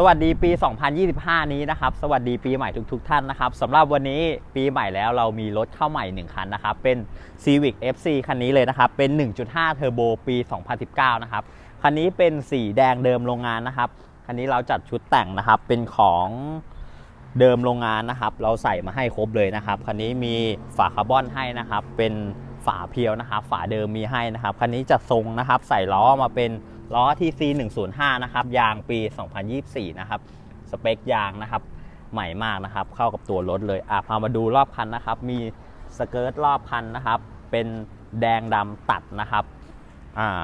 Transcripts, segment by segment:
สวัสดีปี 2025 นี้นะครับ สวัสดีปีใหม่ทุกๆทท่านนะครับสำหรับวันนี้ปีใหม่แล้วเรามีรถเข้าใหม่ 1 คันนะครับ เป็น Civic FC คันนี้เลยนะครับ เป็น 1.5 เทอร์โบปี 2019 นะครับ คันนี้เป็นสีแดงเดิมโรงงานนะครับ คันนี้เราจัดชุดแต่งนะครับ เป็นของเดิมโรงงานนะครับ เราใส่มาให้ครบเลยนะครับ คันนี้มีฝาคาร์บอนให้นะครับ เป็นฝาเพียวนะครับ ฝาเดิมมีให้นะครับ คันนี้จัดทรงนะครับ ใส่ล้อมาเป็น ล้อ TC 105นะครับยางปี 2024 นะครับสเปคยางนะครับใหม่มากนะครับ เข้ากับตัวรถเลยอะพามาดูรอบคันนะครับ มีสเกิร์ตรอบคันนะครับ เป็นแดงดำตัดนะครับอ่า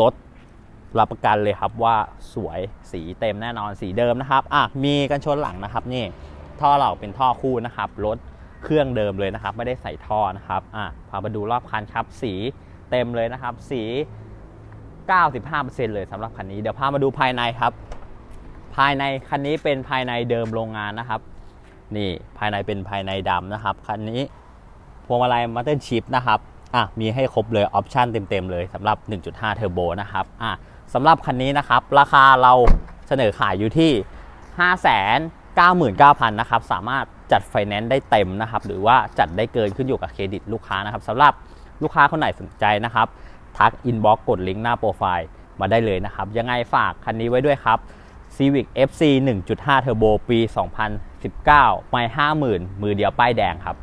รถรับประกันเลยครับว่าสวยสีเต็มแน่นอนสีเดิมนะครับอะมีกันชนหลังนะครับนี่ท่อเราเป็นท่อคู่นะครับรถเครื่องเดิมเลยนะครับ ไม่ได้ใส่ท่อนะครับอะพามาดูรอบคันครับ สีเต็มเลยนะครับ สี 95%เลยสำหรับคันนี้เดี๋ยวพามาดูภายในครับ ภายในคันนี้เป็นภายในเดิมโรงงานนะครับ นี่ภายในเป็นภายในดำนะครับคันนี้พวงมาลัยมัตเตอร์ชิพนะครับอะมีให้ครบเลยออปชันเต็ม ๆ เลยสำหรับ 1.5 เทอร์โบนะครับอะสำหรับคันนี้นะครับ ราคาเราเสนอขายอยู่ที่ 599,000นะครับสามารถจัดไฟแนนซ์ได้เต็มนะครับ หรือว่าจัดได้เกินขึ้นอยู่กับเครดิตลูกค้านะครับสำหรับลูกค้าคนไหนสนใจนะครับ ทักอินบ็อกกดลิงก์หน้าโปรไฟล์มาได้เลยนะครับ ยังไงฝากคันนี้ไว้ด้วยครับ Civic FC 1.5 Turbo ปี 2019 ไม่ 50,000 มือเดียวป้ายแดงครับ